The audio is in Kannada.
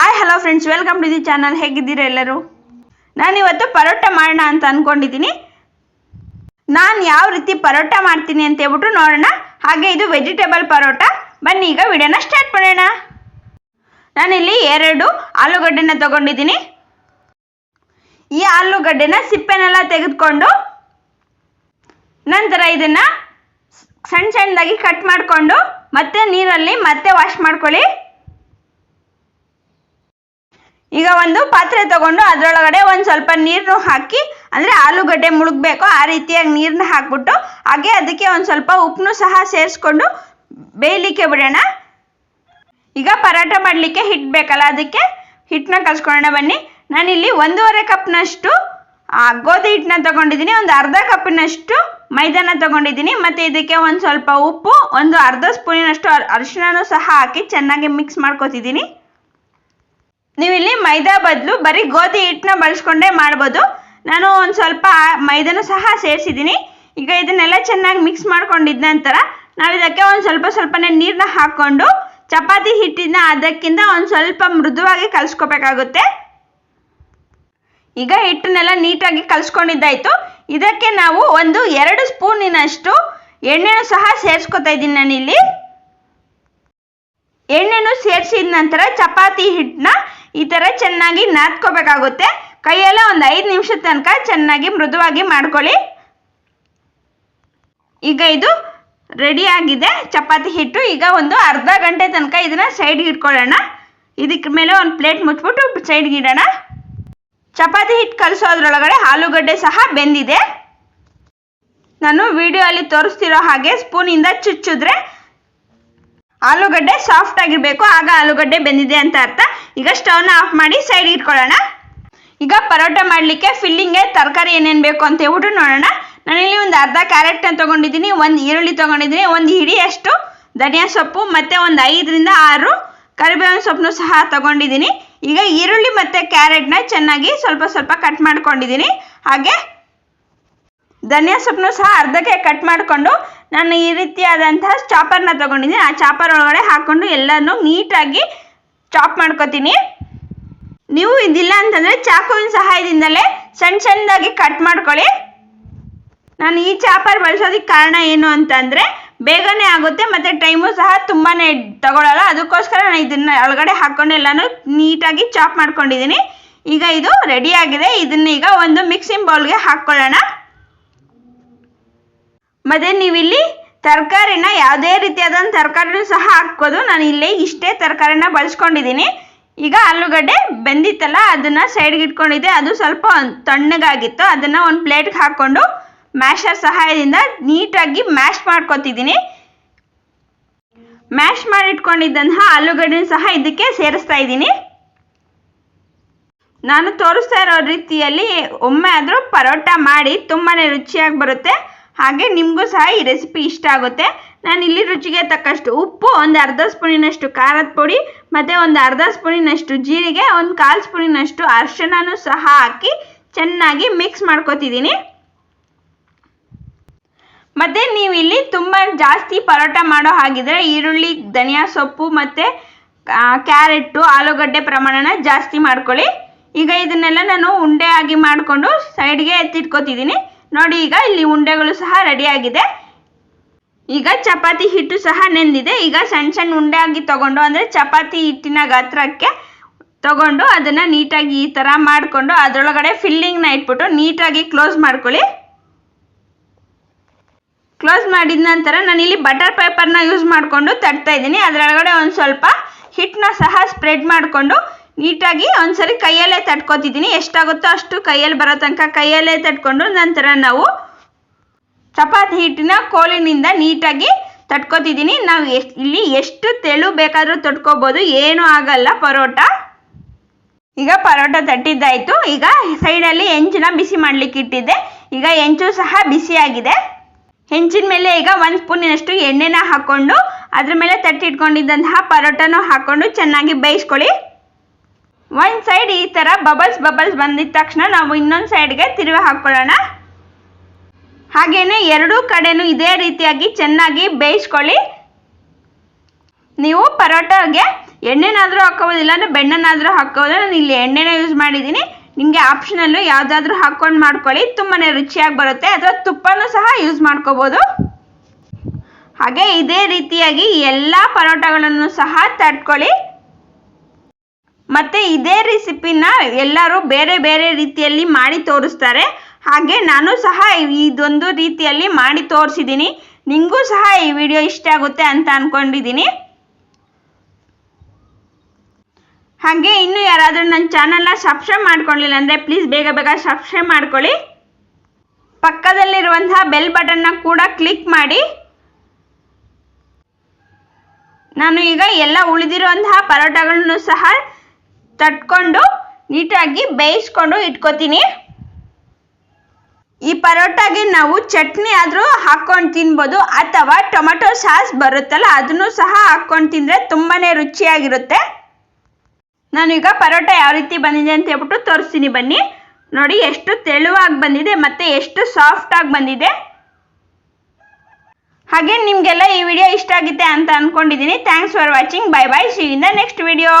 Hi hello friends welcome to the channel ಹೇಗಿದ್ದೀರಾ ಎಲ್ಲರೂ? ನಾನಿವತ್ತು ಪರೋಟ ಮಾಡೋಣ ಅಂತ ಅಂದ್ಕೊಂಡಿದ್ದೀನಿ ನಾನು ಯಾವ ರೀತಿ ಪರೋಟ ಮಾಡ್ತೀನಿ ಅಂತ ಹೇಳ್ಬಿಟ್ಟು ನೋಡೋಣ. ಹಾಗೆ ಇದು ವೆಜಿಟೇಬಲ್ ಪರೋಟ. ಬನ್ನಿ, ಈಗ ವಿಡಿಯೋನ ಸ್ಟಾರ್ಟ್ ಮಾಡೋಣ. ನಾನಿಲ್ಲಿ ಎರಡು ಆಲೂಗಡ್ಡೆನ ತಗೊಂಡಿದ್ದೀನಿ. ಈ ಆಲೂಗಡ್ಡೆನ ಸಿಪ್ಪೆನೆಲ್ಲ ತೆಗೆದುಕೊಂಡು ನಂತರ ಇದನ್ನು ಸಣ್ಣ ಸಣ್ಣದಾಗಿ ಕಟ್ ಮಾಡಿಕೊಂಡು ಮತ್ತೆ ನೀರಲ್ಲಿ ಮತ್ತೆ ವಾಶ್ ಮಾಡ್ಕೊಳ್ಳಿ. ಈಗ ಒಂದು ಪಾತ್ರೆ ತಗೊಂಡು ಅದರೊಳಗಡೆ ಒಂದು ಸ್ವಲ್ಪ ನೀರನ್ನು ಹಾಕಿ, ಅಂದರೆ ಆಲೂಗಡ್ಡೆ ಮುಳುಗಬೇಕು ಆ ರೀತಿಯಾಗಿ ನೀರನ್ನ ಹಾಕ್ಬಿಟ್ಟು, ಹಾಗೆ ಅದಕ್ಕೆ ಒಂದು ಸ್ವಲ್ಪ ಉಪ್ಪನ್ನು ಸಹ ಸೇರಿಸ್ಕೊಂಡು ಬೇಯಲಿಕ್ಕೆ ಬಿಡೋಣ. ಈಗ ಪರಾಟ ಮಾಡಲಿಕ್ಕೆ ಹಿಟ್ಟು ಬೇಕಲ್ಲ ಅದಕ್ಕೆ? ಹಿಟ್ಟನ್ನ ಕಲ್ಸ್ಕೊಳ್ಳೋಣ ಬನ್ನಿ. ನಾನಿಲ್ಲಿ ಒಂದೂವರೆ ಕಪ್ನಷ್ಟು ಗೋಧಿ ಹಿಟ್ಟನ್ನ ತಗೊಂಡಿದ್ದೀನಿ, ಒಂದು ಅರ್ಧ ಕಪ್ಪಿನಷ್ಟು ಮೈದಾನ ತಗೊಂಡಿದ್ದೀನಿ, ಮತ್ತು ಇದಕ್ಕೆ ಒಂದು ಸ್ವಲ್ಪ ಉಪ್ಪು, ಒಂದು ಅರ್ಧ ಸ್ಪೂನಿನಷ್ಟು ಅರ್- ಅರಿಶಿಣನೂ ಸಹ ಹಾಕಿ ಚೆನ್ನಾಗಿ ಮಿಕ್ಸ್ ಮಾಡ್ಕೊತಿದ್ದೀನಿ. ನೀವು ಇಲ್ಲಿ ಮೈದಾ ಬದಲು ಬರೀ ಗೋಧಿ ಹಿಟ್ಟನ್ನ ಬಳಸ್ಕೊಂಡೇ ಮಾಡ್ಬೋದು. ನಾನು ಒಂದು ಸ್ವಲ್ಪ ಮೈದಾನು ಸಹ ಸೇರಿಸಿದ್ದೀನಿ. ಈಗ ಇದನ್ನೆಲ್ಲ ಚೆನ್ನಾಗಿ ಮಿಕ್ಸ್ ಮಾಡ್ಕೊಂಡಿದ್ದ ನಂತರ ನಾವು ಇದಕ್ಕೆ ಒಂದು ಸ್ವಲ್ಪ ಸ್ವಲ್ಪನೇ ನೀರನ್ನ ಹಾಕ್ಕೊಂಡು ಚಪಾತಿ ಹಿಟ್ಟಿನ ಅದಕ್ಕಿಂತ ಒಂದು ಸ್ವಲ್ಪ ಮೃದುವಾಗಿ ಕಲಿಸ್ಕೋಬೇಕಾಗುತ್ತೆ. ಈಗ ಹಿಟ್ಟನ್ನೆಲ್ಲ ನೀಟಾಗಿ ಕಲಿಸ್ಕೊಂಡಿದ್ದಾಯ್ತು. ಇದಕ್ಕೆ ನಾವು ಒಂದು ಎರಡು ಸ್ಪೂನಿನಷ್ಟು ಎಣ್ಣೆನೂ ಸಹ ಸೇರಿಸ್ಕೊತಾ ಇದ್ದೀನಿ ನಾನಿಲ್ಲಿ. ಎಣ್ಣೆನೂ ಸೇರಿಸಿದ ನಂತರ ಚಪಾತಿ ಹಿಟ್ಟನ್ನ ಈ ಥರ ಚೆನ್ನಾಗಿ ನಾದ್ಕೋಬೇಕಾಗುತ್ತೆ. ಕೈಯೆಲ್ಲ ಒಂದು ಐದು ನಿಮಿಷದ ತನಕ ಚೆನ್ನಾಗಿ ಮೃದುವಾಗಿ ಮಾಡ್ಕೊಳ್ಳಿ. ಈಗ ಇದು ರೆಡಿ ಆಗಿದೆ. ಚಪಾತಿ ಹಿಟ್ಟು ಈಗ ಒಂದು ಅರ್ಧ ಗಂಟೆ ತನಕ ಇದನ್ನ ಸೈಡ್ಗೆ ಇಟ್ಕೊಳ್ಳೋಣ ಇದಕ್ಕೆ ಮೇಲೆ ಒಂದು ಪ್ಲೇಟ್ ಮುಚ್ಬಿಟ್ಟು ಸೈಡ್ಗೆ ಇಡೋಣ ಚಪಾತಿ ಹಿಟ್ಟು ಕಲಿಸೋದ್ರೊಳಗಡೆ ಆಲೂಗಡ್ಡೆ ಸಹ ಬೆಂದಿದೆ. ನಾನು ವಿಡಿಯೋ ಅಲ್ಲಿ ತೋರಿಸ್ತಿರೋ ಹಾಗೆ ಸ್ಪೂನಿಂದ ಚುಚ್ಚಿದ್ರೆ ಆಲೂಗಡ್ಡೆ ಸಾಫ್ಟ್ ಆಗಿರಬೇಕು, ಆಗ ಆಲೂಗಡ್ಡೆ ಬೆಂದಿದೆ ಅಂತ ಅರ್ಥ. ಈಗ ಸ್ಟವ್ನ ಆಫ್ ಮಾಡಿ ಸೈಡ್ ಇಟ್ಕೊಳ್ಳೋಣ. ಈಗ ಪರೋಟ ಮಾಡಲಿಕ್ಕೆ ಫಿಲ್ಲಿಂಗ್ಗೆ ತರಕಾರಿ ಏನೇನು ಬೇಕು ಅಂತ ಹೇಳ್ಬಿಟ್ಟು ನೋಡೋಣ. ನಾನಿಲ್ಲಿ ಒಂದು ಅರ್ಧ ಕ್ಯಾರೆಟ್ನ ತೊಗೊಂಡಿದ್ದೀನಿ, ಒಂದು ಈರುಳ್ಳಿ ತೊಗೊಂಡಿದ್ದೀನಿ, ಒಂದು ಹಿಡಿಯಷ್ಟು ಧನಿಯಾ ಸೊಪ್ಪು ಮತ್ತು ಒಂದು ಐದರಿಂದ ಆರು ಕರಿಬೇವಿನ ಸೊಪ್ಪನ್ನು ಸಹ ತೊಗೊಂಡಿದ್ದೀನಿ. ಈಗ ಈರುಳ್ಳಿ ಮತ್ತು ಕ್ಯಾರೆಟ್ನ ಚೆನ್ನಾಗಿ ಸ್ವಲ್ಪ ಸ್ವಲ್ಪ ಕಟ್ ಮಾಡ್ಕೊಂಡಿದ್ದೀನಿ. ಹಾಗೆ ಧನಿಯಾ ಸೊಪ್ಪನ್ನು ಸಹ ಅರ್ಧಕ್ಕೆ ಕಟ್ ಮಾಡಿಕೊಂಡು ನಾನು ಈ ರೀತಿಯಾದಂತಹ ಚಾಪರ್ನ ತಗೊಂಡಿದ್ದೀನಿ. ಆ ಚಾಪರ್ ಒಳಗಡೆ ಹಾಕ್ಕೊಂಡು ಎಲ್ಲನೂ ನೀಟಾಗಿ ಚಾಪ್ ಮಾಡ್ಕೊತೀನಿ. ನೀವು ಇದಿಲ್ಲ ಅಂತಂದರೆ ಚಾಕುವಿನ ಸಹಾಯದಿಂದಲೇ ಸಣ್ಣ ಸಣ್ಣದಾಗಿ ಕಟ್ ಮಾಡ್ಕೊಳ್ಳಿ. ನಾನು ಈ ಚಾಪರ್ ಬಳಸೋದಕ್ಕೆ ಕಾರಣ ಏನು ಅಂತಂದರೆ ಬೇಗನೆ ಆಗುತ್ತೆ ಮತ್ತು ಟೈಮು ಸಹ ತುಂಬಾ ತಗೊಳ್ಳಲ್ಲ ಅದಕ್ಕೋಸ್ಕರ ನಾನು ಇದನ್ನು ಒಳಗಡೆ ಹಾಕ್ಕೊಂಡು ಎಲ್ಲನೂ ನೀಟಾಗಿ ಚಾಪ್ ಮಾಡ್ಕೊಂಡಿದ್ದೀನಿ. ಈಗ ಇದು ರೆಡಿ ಆಗಿದೆ. ಇದನ್ನ ಈಗ ಒಂದು ಮಿಕ್ಸಿಂಗ್ ಬೌಲ್ಗೆ ಹಾಕ್ಕೊಳ್ಳೋಣ. ಮತ್ತು ನೀವಿಲ್ಲಿ ತರಕಾರಿನ ಯಾವುದೇ ರೀತಿಯಾದಂಥ ತರಕಾರಿನೂ ಸಹ ಹಾಕ್ಬೋದು. ನಾನು ಇಲ್ಲಿ ಇಷ್ಟೇ ತರಕಾರಿನ ಬಳಸ್ಕೊಂಡಿದ್ದೀನಿ. ಈಗ ಆಲೂಗಡ್ಡೆ ಬೆಂದಿತ್ತಲ್ಲ, ಅದನ್ನು ಸೈಡ್ಗೆ ಇಟ್ಕೊಂಡಿದ್ದೆ. ಅದು ಸ್ವಲ್ಪ ತಣ್ಣಗಾಗಿತ್ತು. ಅದನ್ನು ಒಂದು ಪ್ಲೇಟ್ಗೆ ಹಾಕ್ಕೊಂಡು ಮ್ಯಾಶರ್ ಸಹಾಯದಿಂದ ನೀಟಾಗಿ ಮ್ಯಾಶ್ ಮಾಡ್ಕೊತಿದ್ದೀನಿ. ಮ್ಯಾಶ್ ಮಾಡಿಟ್ಕೊಂಡಿದ್ದಂತಹ ಆಲೂಗಡ್ಡೆನ ಸಹ ಇದಕ್ಕೆ ಸೇರಿಸ್ತಾ ಇದ್ದೀನಿ. ನಾನು ತೋರಿಸ್ತಾ ಇರೋ ರೀತಿಯಲ್ಲಿ ಒಮ್ಮೆ ಆದರೂ ಪರೋಟ ಮಾಡಿ ತುಂಬಾ ರುಚಿಯಾಗಿ ಬರುತ್ತೆ. ಹಾಗೆ ನಿಮಗೂ ಸಹ ಈ ರೆಸಿಪಿ ಇಷ್ಟ ಆಗುತ್ತೆ. ನಾನು ಇಲ್ಲಿ ರುಚಿಗೆ ತಕ್ಕಷ್ಟು ಉಪ್ಪು, ಒಂದು ಅರ್ಧ ಸ್ಪೂನಿನಷ್ಟು ಖಾರದ ಪುಡಿ, ಮತ್ತು ಒಂದು ಅರ್ಧ ಸ್ಪೂನಿನಷ್ಟು ಜೀರಿಗೆ, ಒಂದು ಕಾಲು ಸ್ಪೂನಿನಷ್ಟು ಅರಿಶಿಣನೂ ಸಹ ಹಾಕಿ ಚೆನ್ನಾಗಿ ಮಿಕ್ಸ್ ಮಾಡ್ಕೋತಿದ್ದೀನಿ. ಮತ್ತು ನೀವು ಇಲ್ಲಿ ತುಂಬ ಜಾಸ್ತಿ ಪರೋಟ ಮಾಡೋ ಹಾಗಿದ್ರೆ ಈರುಳ್ಳಿ, ಧನಿಯಾ ಸೊಪ್ಪು ಮತ್ತು ಕ್ಯಾರೆಟ್ಟು, ಆಲೂಗಡ್ಡೆ ಪ್ರಮಾಣನ ಜಾಸ್ತಿ ಮಾಡ್ಕೊಳ್ಳಿ. ಈಗ ಇದನ್ನೆಲ್ಲ ನಾನು ಉಂಡೆ ಆಗಿ ಮಾಡಿಕೊಂಡು ಸೈಡ್ಗೆ ಎತ್ತಿಟ್ಕೊತಿದ್ದೀನಿ. ನೋಡಿ, ಈಗ ಇಲ್ಲಿ ಉಂಡೆಗಳು ಸಹ ರೆಡಿಯಾಗಿದೆ ಈಗ ಚಪಾತಿ ಹಿಟ್ಟು ಸಹ ನೆಂದಿದೆ. ಈಗ ಸಣ್ಣ ಸಣ್ಣ ಉಂಡೆ ಆಗಿ ತಗೊಂಡು, ಅಂದರೆ ಚಪಾತಿ ಹಿಟ್ಟಿನ ಗಾತ್ರಕ್ಕೆ ತಗೊಂಡು ಅದನ್ನು ನೀಟಾಗಿ ಈ ಥರ ಮಾಡಿಕೊಂಡು ಅದರೊಳಗಡೆ ಫಿಲ್ಲಿಂಗ್ನ ಇಟ್ಬಿಟ್ಟು ನೀಟಾಗಿ ಕ್ಲೋಸ್ ಮಾಡ್ಕೊಳ್ಳಿ. ಕ್ಲೋಸ್ ಮಾಡಿದ ನಂತರ ನಾನಿಲ್ಲಿ ಬಟರ್ ಪೇಪರ್ನ ಯೂಸ್ ಮಾಡಿಕೊಂಡು ತಟ್ತಾ ಇದ್ದೀನಿ. ಅದರೊಳಗಡೆ ಒಂದು ಸ್ವಲ್ಪ ಹಿಟ್ಟನ್ನ ಸಹ ಸ್ಪ್ರೆಡ್ ಮಾಡಿಕೊಂಡು ನೀಟಾಗಿ ಒಂದ್ಸರಿ ಕೈಯಲ್ಲೇ ತಟ್ಕೊತಿದ್ದೀನಿ. ಎಷ್ಟಾಗುತ್ತೋ ಅಷ್ಟು ಕೈಯಲ್ಲಿ ಬರೋ ತನಕ ಕೈಯಲ್ಲೇ ತಟ್ಕೊಂಡು ನಂತರ ನಾವು ಚಪಾತಿ ಹಿಟ್ಟಿನ ಕೋಲಿನಿಂದ ನೀಟಾಗಿ ತಟ್ಕೊತಿದ್ದೀನಿ. ನಾವು ಇಲ್ಲಿ ಎಷ್ಟು ತೆಳು ಬೇಕಾದರೂ ತಟ್ಕೋಬೋದು. ಏನೂ ಆಗಲ್ಲ ಪರೋಟ. ಈಗ ಪರೋಟ ತಟ್ಟಿದ್ದಾಯಿತು. ಈಗ ಸೈಡಲ್ಲಿ ಹೆಂಚನ್ನ ಬಿಸಿ ಮಾಡಲಿಕ್ಕೆ ಇಟ್ಟಿದ್ದೆ. ಈಗ ಹೆಂಚು ಸಹ ಬಿಸಿಯಾಗಿದೆ ಹೆಂಚಿನ ಮೇಲೆ ಈಗ ಒಂದು ಸ್ಪೂನಿನಷ್ಟು ಎಣ್ಣೆನ ಹಾಕ್ಕೊಂಡು ಅದ್ರ ಮೇಲೆ ತಟ್ಟಿಟ್ಕೊಂಡಿದ್ದಂತಹ ಪರೋಟನೂ ಹಾಕ್ಕೊಂಡು ಚೆನ್ನಾಗಿ ಬೇಯಿಸ್ಕೊಳ್ಳಿ. ಒಂದು ಸೈಡ್ ಈ ಥರ ಬಬಲ್ಸ್ ಬಬಲ್ಸ್ ಬಂದಿದ ತಕ್ಷಣ ನಾವು ಇನ್ನೊಂದು ಸೈಡ್ಗೆ ತಿರುವಿ ಹಾಕ್ಕೊಳ್ಳೋಣ. ಹಾಗೇನೆ ಎರಡೂ ಕಡೆನೂ ಇದೇ ರೀತಿಯಾಗಿ ಚೆನ್ನಾಗಿ ಬೇಯಿಸ್ಕೊಳ್ಳಿ. ನೀವು ಪರೋಟಾಗೆ ಎಣ್ಣೆನಾದರೂ ಹಾಕೋದಿಲ್ಲ ಇಲ್ಲಾಂದರೆ ಬೆಣ್ಣೆನಾದರೂ ಹಾಕೋದು ನಾನು ಇಲ್ಲಿ ಎಣ್ಣೆನೇ ಯೂಸ್ ಮಾಡಿದ್ದೀನಿ ನಿಮಗೆ ಆಪ್ಷನಲ್ಲು ಯಾವುದಾದ್ರೂ ಹಾಕ್ಕೊಂಡು ಮಾಡ್ಕೊಳ್ಳಿ. ತುಂಬಾ ರುಚಿಯಾಗಿ ಬರುತ್ತೆ. ಅಥವಾ ತುಪ್ಪನೂ ಸಹ ಯೂಸ್ ಮಾಡ್ಕೋಬೋದು. ಹಾಗೆ ಇದೇ ರೀತಿಯಾಗಿ ಎಲ್ಲ ಪರೋಟಗಳನ್ನು ಸಹ ತಟ್ಕೊಳ್ಳಿ. ಮತ್ತು ಇದೇ ರೆಸಿಪಿನ ಎಲ್ಲರೂ ಬೇರೆ ಬೇರೆ ರೀತಿಯಲ್ಲಿ ಮಾಡಿ ತೋರಿಸ್ತಾರೆ. ಹಾಗೆ ನಾನು ಸಹ ಇದೊಂದು ರೀತಿಯಲ್ಲಿ ಮಾಡಿ ತೋರಿಸಿದ್ದೀನಿ ನಿಮಗೂ ಸಹ ಈ ವಿಡಿಯೋ ಇಷ್ಟ ಆಗುತ್ತೆ ಅಂತ ಅಂದ್ಕೊಂಡಿದ್ದೀನಿ ಹಾಗೆ ಇನ್ನೂ ಯಾರಾದರೂ ನನ್ನ ಚಾನಲ್ನ ಸಬ್ಸ್ಕ್ರೈಬ್ ಮಾಡ್ಕೊಳ್ಳಿಲ್ಲ ಅಂದರೆ ಪ್ಲೀಸ್ ಬೇಗ ಬೇಗ ಸಬ್ಸ್ಕ್ರೈಬ್ ಮಾಡ್ಕೊಳ್ಳಿ. ಪಕ್ಕದಲ್ಲಿರುವಂತಹ ಬೆಲ್ ಬಟನ್ನ ಕೂಡ ಕ್ಲಿಕ್ ಮಾಡಿ. ನಾನು ಈಗ ಎಲ್ಲ ಉಳಿದಿರುವಂತಹ ಪರೋಟಗಳನ್ನು ಸಹ ತಟ್ಕೊಂಡು ನೀಟಾಗಿ ಬೇಯಿಸ್ಕೊಂಡು ಇಟ್ಕೋತೀನಿ. ಈ ಪರೋಟಾಗೆ ನಾವು ಚಟ್ನಿ ಆದರೂ ಹಾಕ್ಕೊಂಡು ತಿನ್ಬೋದು ಅಥವಾ ಟೊಮೆಟೊ ಸಾಸ್ ಬರುತ್ತಲ್ಲ, ಅದನ್ನು ಸಹ ಹಾಕ್ಕೊಂಡು ತಿಂದರೆ ತುಂಬಾ ರುಚಿಯಾಗಿರುತ್ತೆ. ನಾನೀಗ ಪರೋಟ ಯಾವ ರೀತಿ ಬಂದಿದೆ ಅಂತ ಹೇಳ್ಬಿಟ್ಟು ತೋರಿಸ್ತೀನಿ ಬನ್ನಿ. ನೋಡಿ, ಎಷ್ಟು ತೆಳುವಾಗಿ ಬಂದಿದೆ ಮತ್ತು ಎಷ್ಟು ಸಾಫ್ಟಾಗಿ ಬಂದಿದೆ. ಹಾಗೆ ನಿಮಗೆಲ್ಲ ಈ ವಿಡಿಯೋ ಇಷ್ಟ ಆಗುತ್ತೆ ಅಂತ ಅಂದ್ಕೊಂಡಿದ್ದೀನಿ thanks for watching bye bye see in the next video